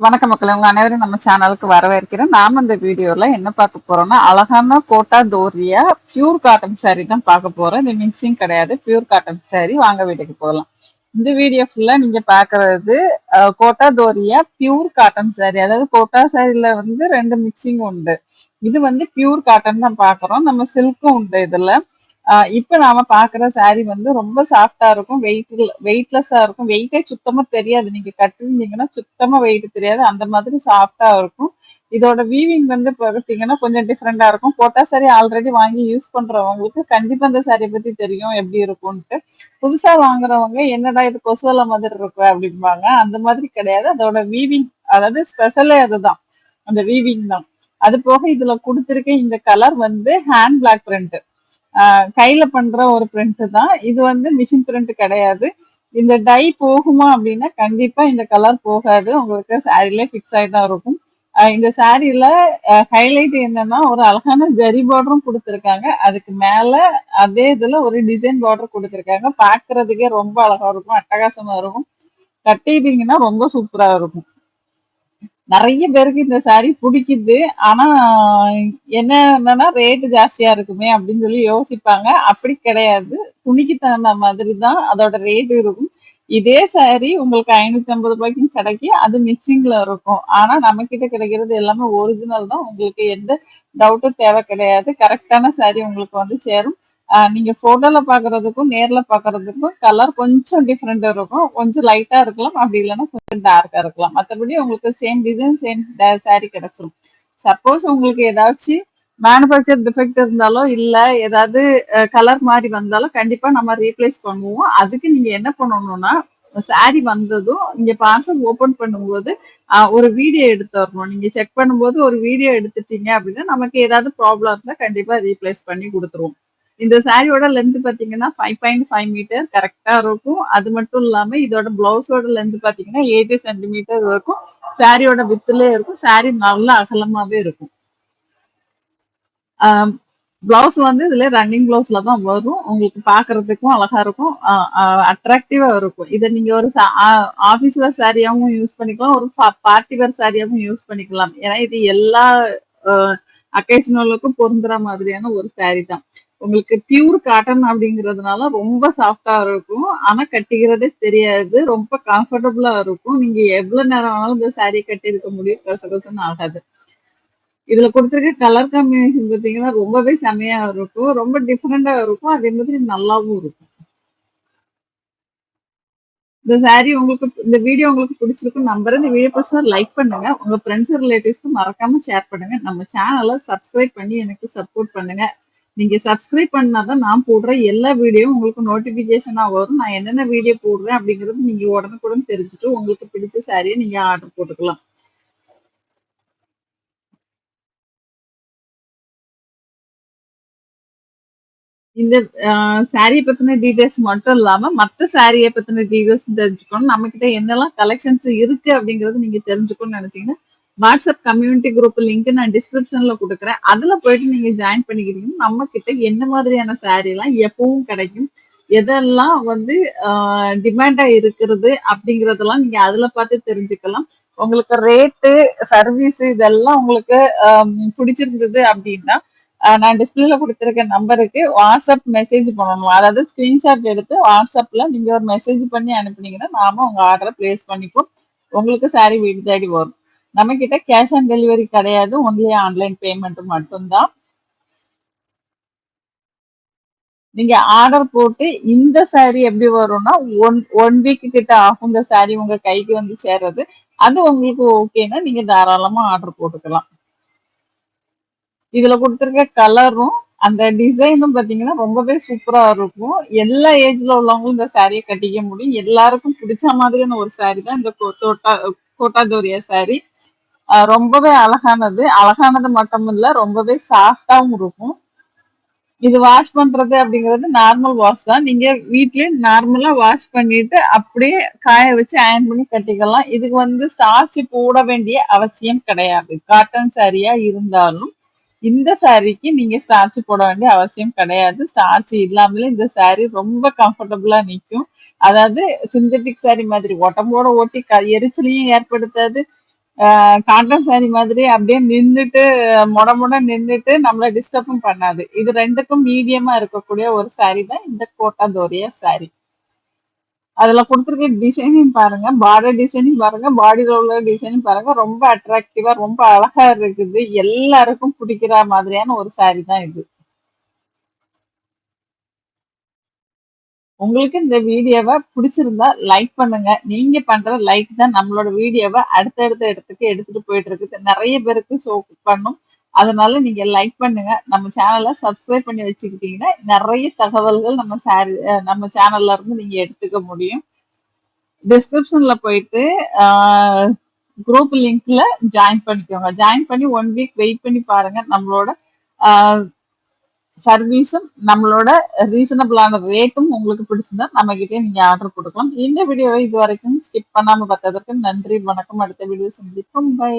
வணக்கம் மக்கள் உங்க அனைவரும் நம்ம சேனலுக்கு வரவேற்கிறோம் நாம இந்த வீடியோல என்ன பார்க்க போறோம்னா அழகான Kota Doria pure cotton saree தான் பார்க்க போறோம். இது மிக்சிங் கிடையாது பியூர் காட்டன் saree. வாங்க வீட்டுக்கு போகலாம். இந்த வீடியோ ஃபுல்லா நீங்க பாக்குறது Kota Doria pure cotton saree. அதாவது கோட்டா சாரில வந்து ரெண்டு மிக்சிங் உண்டு. இது வந்து பியூர் காட்டன் தான் பாக்குறோம் நம்ம சில்க்கும் உண்டு இதுல. இப்ப நாம பாக்குற சாரி வந்து ரொம்ப சாஃப்டா இருக்கும். வெயிட் வெயிட்லெஸ்ஸா இருக்கும். வெயிட்டே சுத்தமா தெரியாது. நீங்க கட்டிருந்தீங்கன்னா சுத்தமா வெயிட் தெரியாது. அந்த மாதிரி சாஃப்டா இருக்கும். இதோட வீவிங் வந்து பார்த்தீங்கன்னா கொஞ்சம் டிஃப்ரெண்டா இருக்கும். போட்டா சாரி ஆல்ரெடி வாங்கி யூஸ் பண்றவங்களுக்கு கண்டிப்பா இந்த சாரியை பத்தி தெரியும் எப்படி இருக்கும்ட்டு புதுசா வாங்குறவங்க என்னடா இது கொசுவல மாதிரி இருக்கு அப்படிம்பாங்க. அந்த மாதிரி கிடையாது. அதோட வீவிங் அதாவது ஸ்பெஷலே அதுதான் அந்த வீவிங் தான். அது போக இதுல கொடுத்துருக்க இந்த கலர் வந்து ஹேண்ட் பிளாக் பிரிண்ட் கையில பண்ற ஒரு பிரிண்ட் தான். இது வந்து மிஷின் பிரிண்ட் கிடையாது. இந்த டை போகுமா அப்படின்னா கண்டிப்பா இந்த கலர் போகாது. உங்களுக்கு சாரில ஃபிக்ஸ் ஆகி தான் இருக்கும். இந்த சாரியில ஹைலைட் என்னன்னா ஒரு அழகான ஜரி பார்டரும் கொடுத்துருக்காங்க. அதுக்கு மேல அதே இதுல ஒரு டிசைன் பார்டர் கொடுத்துருக்காங்க. பாக்குறதுக்கே ரொம்ப அழகா இருக்கும். அட்டகாசமா இருக்கும். கட்டிட்டீங்கன்னா ரொம்ப சூப்பரா இருக்கும். நிறைய பேருக்கு இந்த சாரி பிடிக்குது. ஆனா என்னன்னா ரேட் ஜாஸ்தியா இருக்குமே அப்படின்னு சொல்லி யோசிப்பாங்க. அப்படி கிடையாது. துணிக்கு தகுந்த மாதிரி தான் அதோட ரேட் இருக்கும். இதே சாரி உங்களுக்கு ஐநூத்தி ஐம்பது ரூபாய்க்கும் கிடைக்கும் அது மிக்சிங்ல இருக்கும். ஆனா நம்ம கிட்ட கிடைக்கிறது எல்லாமே ஒரிஜினல் தான். உங்களுக்கு எந்த டவுட்டும் தேவை கிடையாது. கரெக்டான சாரி உங்களுக்கு வந்து சேரும். நீங்க போட்டோல பாக்குறதுக்கும் நேர்ல பாக்குறதுக்கும் கலர் கொஞ்சம் டிஃப்ரெண்ட் இருக்கும். கொஞ்சம் லைட்டா இருக்கலாம். அப்படி இல்லைன்னா கொஞ்சம் டார்க்கா இருக்கலாம். மற்றபடி உங்களுக்கு சேம் டிசைன் சேம் சாரி கிடைச்சிரும். சப்போஸ் உங்களுக்கு ஏதாச்சும் மேனுஃபேக்சர் டிஃபெக்ட் இருந்தாலோ இல்ல ஏதாவது கலர் மாதிரி வந்தாலும் கண்டிப்பா நம்ம ரீப்ளேஸ் பண்ணுவோம். அதுக்கு நீங்க என்ன பண்ணணும்னா சாரி வந்ததும் நீங்க பார்சல் ஓபன் பண்ணும்போது ஒரு வீடியோ எடுத்து வரணும். நீங்க செக் பண்ணும்போது ஒரு வீடியோ எடுத்துட்டீங்க அப்படின்னா நமக்கு ஏதாவது ப்ராப்ளம் இருந்தால் கண்டிப்பா ரீப்ளேஸ் பண்ணி கொடுத்துருவோம். இந்த சாரியோட லென்த் பாத்தீங்கன்னா ஃபைவ் பாயிண்ட் ஃபைவ் மீட்டர் கரெக்டா இருக்கும். அது மட்டும் இல்லாம இதோட பிளவுஸோட லென்த் பாத்தீங்கன்னா எயிட்டி சென்டிமீட்டர் இருக்கும். சாரியோட வித்துலயே இருக்கும். சாரி நல்லா அகலமாவே இருக்கும். பிளவுஸ் வந்து இதுல ரன்னிங் பிளவுஸ்ல தான் வரும். உங்களுக்கு பாக்குறதுக்கும் அழகா இருக்கும். அட்ராக்டிவா இருக்கும். இதை நீங்க ஒரு ஆபீஸ் வேர் சாரியாவும் யூஸ் பண்ணிக்கலாம். ஒரு பார்ட்டி வேர் சாரியாவும் யூஸ் பண்ணிக்கலாம். ஏன்னா இது எல்லா அக்கேஷனலுக்கும் பொருந்துற மாதிரியான ஒரு சாரி தான். உங்களுக்கு பியூர் காட்டன் அப்படிங்கிறதுனால ரொம்ப சாஃப்டா இருக்கும். ஆனா கட்டிக்கிறதே தெரியாது. ரொம்ப கம்ஃபர்டபுளா இருக்கும். நீங்க எவ்வளவு நேரம் ஆனாலும் இந்த சாரீ கட்டி இருக்க முடியும் கசகசன்னு ஆகாது. இதுல கொடுத்துருக்க கலர் காம்பினேஷன் பார்த்தீங்கன்னா ரொம்பவே செமையா இருக்கும். ரொம்ப டிஃப்ரெண்டா இருக்கும். அதே மாதிரி நல்லாவும் இருக்கும். இந்த saree உங்களுக்கு இந்த வீடியோ உங்களுக்கு பிடிச்சிருக்கும் நம்புறேன். இந்த வீடியோ பிடிச்சா லைக் பண்ணுங்க. உங்க ஃப்ரெண்ட்ஸ் ரிலேட்டிவ்ஸ்க்கு மறக்காம ஷேர் பண்ணுங்க. நம்ம சேனலை சப்ஸ்கிரைப் பண்ணி எனக்கு சப்போர்ட் பண்ணுங்க. நீங்க சப்ஸ்கிரைப் பண்ணாதான் நான் போடுற எல்லா வீடியோவும் உங்களுக்கு நோட்டிஃபிகேஷனாக வரும். நான் என்னென்ன வீடியோ போடுறேன் அப்படிங்கிறது நீங்க உடனுக்குடன் தெரிஞ்சுட்டு உங்களுக்கு பிடிச்ச சாரியை நீங்க ஆர்டர் போட்டுக்கலாம். இந்த சாரியை பத்தின டீடைல்ஸ் மட்டும் இல்லாம மத்த சாரியை பத்தின டீடைல்ஸ் தெரிஞ்சுக்கணும். நம்ம கிட்ட என்னெல்லாம் கலெக்ஷன்ஸ் இருக்கு அப்படிங்கறது நீங்க தெரிஞ்சுக்கணும்னு நினைச்சீங்கன்னா வாட்ஸ்அப் கம்யூனிட்டி குரூப் லிங்க் நான் டிஸ்கிரிப்ஷன்ல கொடுக்குறேன். அதுல போயிட்டு நீங்க ஜாயின் பண்ணிக்கிறீங்கன்னா நம்ம கிட்ட என்ன மாதிரியான சாரி எல்லாம் எப்பவும் கிடைக்கும்? எதெல்லாம் வந்து டிமாண்டா இருக்கிறது அப்படிங்கறதெல்லாம் நீங்க அதுல பார்த்து தெரிஞ்சுக்கலாம். உங்களுக்கு ரேட்டு சர்வீஸ் இதெல்லாம் உங்களுக்கு பிடிச்சிருந்தது அப்படின்னா நான் டிஸ்பிளேல கொடுத்துருக்க நம்பருக்கு வாட்ஸ்அப் மெசேஜ் பண்ணணும். அதாவது ஸ்கிரீன்ஷாட் எடுத்து வாட்ஸ்அப்ல நீங்க ஒரு மெசேஜ் பண்ணி அனுப்புனீங்கன்னா நாம உங்க ஆர்டரை பிளேஸ் பண்ணிப்போம். உங்களுக்கு சாரி வீடு தேடி வரும். நம்ம கிட்ட கேஷ் ஆன் டெலிவரி கிடையாது. ஒன்லி ஆன்லைன் பேமெண்ட் மட்டும்தான். நீங்க ஆர்டர் போட்டு இந்த saree எப்படி வரும்னா ஒன் ஒன் வீக் கிட்ட ஆகும் இந்த saree உங்க கைக்கு வந்து சேர்றது. அது உங்களுக்கு ஓகேன்னா நீங்க தாராளமா ஆர்டர் போட்டுக்கலாம். இதுல கொடுத்துருக்க கலரும் அந்த டிசைனும் பாத்தீங்கன்னா ரொம்பவே சூப்பரா இருக்கும். எல்லா ஏஜ்ல உள்ளவங்களும் இந்த சாரியை கட்டிக்க முடியும். எல்லாருக்கும் பிடிச்ச மாதிரியான ஒரு சாரி தான் இந்த கோ- தோட்டா கோட்டாதோரியா saree. ரொம்பவே அழகானது. அழகானது மட்டும் இல்ல ரொம்பவே சாஃப்டாவும் இருக்கும். இது வாஷ் பண்றது அப்படிங்கிறது நார்மல் வாஷ் தான். நீங்க வீட்லயே நார்மலா வாஷ் பண்ணிட்டு அப்படியே காய வச்சு அயன் பண்ணி கட்டிக்கலாம். இதுக்கு வந்து ஸ்டார்ச் போட வேண்டிய அவசியம் கிடையாது. காட்டன் சாரியா இருந்தாலும் இந்த சாரிக்கு நீங்க ஸ்டார்ச் போட வேண்டிய அவசியம் கிடையாது. ஸ்டார்ச் இல்லாமலே இந்த சாரி ரொம்ப கம்ஃபர்டபுளா நிக்கும். அதாவது சிந்தட்டிக் சாரி மாதிரி உடம்போட ஓட்டி க- எரிச்சலையும் ஏற்படுத்தாது. காட்டன் சாரி மாதிரி அப்படியே நின்னுட்டு மொட முட நின்னுட்டு நம்மள டிஸ்டர்பும் பண்ணாது. இது ரெண்டுக்கும் மீடியமா இருக்கக்கூடிய ஒரு சாரி தான் இந்த கோட்டா தோரியா சாரி அதுல கொடுத்துருக்க டிசைனிங் பாருங்க பார்டர் டிசைனிங் பாருங்க பாடியில உள்ள டிசைனிங் பாருங்க. ரொம்ப அட்ராக்டிவா ரொம்ப அழகா இருக்குது. எல்லாருக்கும் பிடிக்கிற மாதிரியான ஒரு சாரி தான் இது. உங்களுக்கு இந்த வீடியோவை பிடிச்சிருந்தா லைக் பண்ணுங்க. நீங்க பண்ற லைக் தான் நம்மளோட வீடியோவை அடுத்தடுத்த இடத்துக்கு எடுத்துட்டு போயிட்டு இருக்குது. நிறைய பேருக்கு ஷோ பண்ணும். அதனால நீங்க லைக் பண்ணுங்க. நம்ம சேனலை சப்ஸ்கிரைப் பண்ணி வச்சுக்கிட்டீங்கன்னா நிறைய தகவல்கள் நம்ம சாரி நம்ம சேனல்ல இருந்து நீங்க எடுத்துக்க முடியும். டிஸ்கிரிப்ஷன்ல போயிட்டு குரூப் லிங்க்ல ஜாயின் பண்ணிக்கோங்க. ஜாயின் பண்ணி ஒன் வீக் வெயிட் பண்ணி பாருங்க. நம்மளோட சர்வீஸும் நம்மளோட ரீசனபிளான ரேட்டும் உங்களுக்கு பிடிச்சிருந்தா நம்ம கிட்டே நீங்க ஆர்டர் கொடுக்கலாம். இந்த வீடியோவை இது வரைக்கும் ஸ்கிப் பண்ணாம பார்த்ததற்கு நன்றி வணக்கம். அடுத்த வீடியோ சந்திப்போம். பை